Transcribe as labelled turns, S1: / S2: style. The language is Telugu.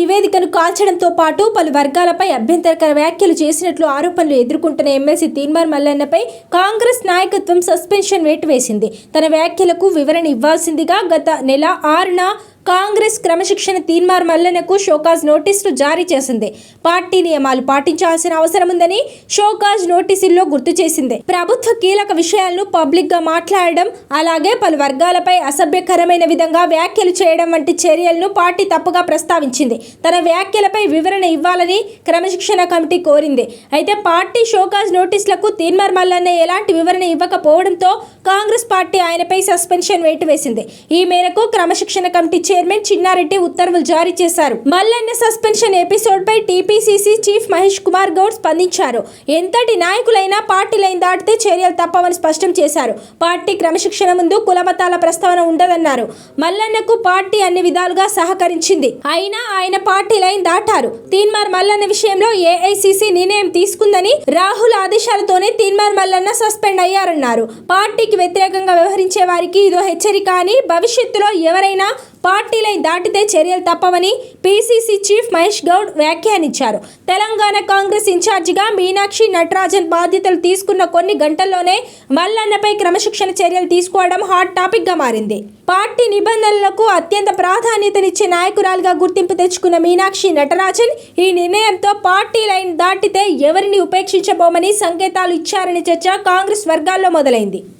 S1: నివేదికను కాల్చడంతో పాటు పలు వర్గాలపై అభ్యంతరకర వ్యాఖ్యలు చేసినట్లు ఆరోపణలు ఎదుర్కొంటున్న ఎమ్మెల్సీ తీన్మార్ మల్లన్నపై కాంగ్రెస్ నాయకత్వం సస్పెన్షన్ వేటు వేసింది. తన వ్యాఖ్యలకు వివరణ ఇవ్వాల్సిందిగా గత నెల ఆరున కాంగ్రెస్ క్రమశిక్షణ తీన్మార్ మల్లన్నకు షోకాజ్ నోటీసులు జారీ చేసింది. పార్టీ నియమాలు పాటించాల్సిన అవసరం ఉందని షోకాజ్ నోటీసుల్లో గుర్తు చేసింది. ప్రభుత్వ కీలక విషయాలను పబ్లిక్గా మాట్లాడడం అలాగే పలు వర్గాలపై అసభ్యకరమైన విధంగా వ్యాఖ్యలు చేయడం వంటి చర్యలను పార్టీ తప్పుగా ప్రస్తావించింది. తన వ్యాఖ్యలపై వివరణ ఇవ్వాలని క్రమశిక్షణ కమిటీ కోరింది. అయితే పార్టీ షోకాజ్ నోటీసులకు తీన్మార్ మల్లన్న ఎలాంటి వివరణ ఇవ్వకపోవడంతో కాంగ్రెస్ పార్టీ ఆయనపై సస్పెన్షన్ వేటు వేసింది. ఈ మేరకు క్రమశిక్షణ కమిటీ చైర్మన్ చిన్నారెడ్డి ఉత్తర్వులు జారీ చేశారు. మల్లన్న సస్పెన్షన్ ఎపిసోడ్ పై టీపీసీసీ చీఫ్ మహేష్ కుమార్ గౌడ్ స్పందించారు. ఎంతటి నాయకులైనా పార్టీ లైన్ దాటితే చర్యలు తప్పవని స్పష్టం చేశారు. పార్టీ క్రమశిక్షణ ముందు కులమతాల ప్రస్తావన ఉండదన్నారు. మల్లన్నకు పార్టీ అన్ని విధాలుగా సహకరించింది. అయినా ఆయన పార్టీ లైన్ దాటారు. తీన్మార్ మల్లన్న విషయంలో ఏఐసీసీ నిర్ణయం తీసుకుందని రాహుల్ ఆదేశాలతోనే తీన్మార్ మల్లన్న సస్పెండ్ అయ్యారన్నారు. పార్టీకి వ్యతిరేకంగా వ్యవహరించే వారికి ఇదో హెచ్చరిక అని భవిష్యత్తులో ఎవరైనా పార్టీ లైన్ దాటితే చర్యలు తప్పవని పీసీసీ చీఫ్ మహేష్ గౌడ్ వ్యాఖ్యానించారు. తెలంగాణ కాంగ్రెస్ ఇన్ఛార్జిగా మీనాక్షి నటరాజన్ బాధ్యతలు తీసుకున్న కొన్ని గంటల్లోనే మల్లన్నపై క్రమశిక్షణ చర్యలు తీసుకోవడం హాట్ టాపిక్గా మారింది. పార్టీ నిబంధనలకు అత్యంత ప్రాధాన్యతనిచ్చే నాయకురాలుగా గుర్తింపు తెచ్చుకున్న మీనాక్షి నటరాజన్ ఈ నిర్ణయంతో పార్టీ లైన్ దాటితే ఎవరిని ఉపేక్షించబోమని సంకేతాలు ఇచ్చారని చర్చ కాంగ్రెస్ వర్గాల్లో మొదలైంది.